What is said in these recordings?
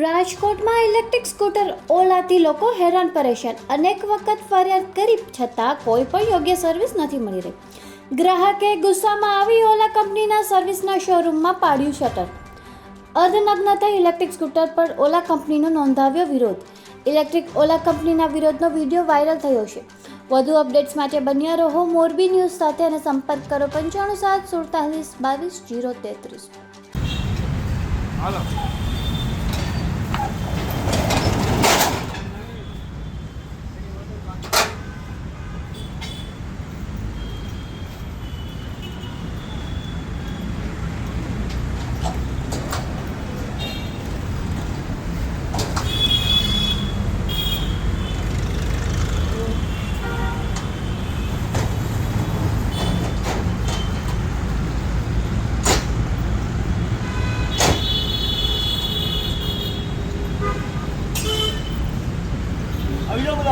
રાજકોટમાં electric scooter ઓલાથી લોકો હેરાન પરેશાન. અનેક વખત ફરિયાદ કરી છતાં કોઈ પણ યોગ્ય સર્વિસ નથી મળી રહી. ગ્રાહકે ગુસ્સામાં આવી ઓલા કંપનીના સર્વિસના શોરૂમમાં પાડ્યું શટર અર્ધનગ્ન થઈ ઇલેક્ટ્રિક સ્કૂટર પર ઓલા કંપનીનો નોંધાવ્યો વિરોધ. ઇલેક્ટ્રિક ઓલા કંપનીના વિરોધનો વીડિયો વાયરલ થયો છે. વધુ અપડેટ્સ માટે બન્યા રહો મોરબી ન્યૂઝ સાથે અને સંપર્ક કરો પંચાણું સાત સુડતાલીસ બાવીસ જીરો તેત્રીસ.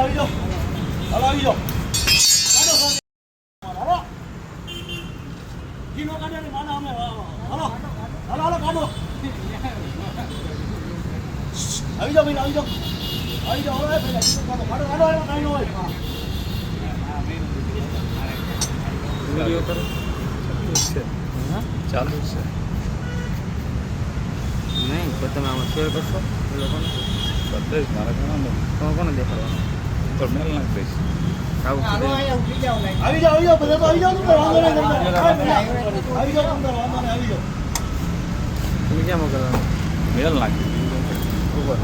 આવી જાઓ હાલો આવી જાઓ હાલો ઘીનો કાઢે ને માના અમે હાલો હાલો હાલો કાઢો આવી જાઓ ભાઈ આવી જાઓ આવી જાઓ હવે ઘીનો કાઢો કાઢો કાઢો એમાં કાંઈ ન હોય વીડિયો કરો ચાલુ છે નહીં તો તમે આમાં શેર કરશો લોકોને બત્રીસ મારા ઘણા તમે કોને દેખાડવાનું તો મેલ નાખ દઈશ આવું. આવી જાઓ આવી જાઓ બધા તો આવી જાઓ વાંધો નહીં આવી જાઓ તમને વાંધો નહીં આવી જાઓ તમે ક્યાં મોકલવાનું મેલ નાખી ઉપર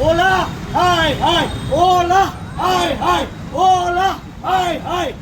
ઓલા હાય હાય ઓલા હાય હાય ઓલા હાય હાય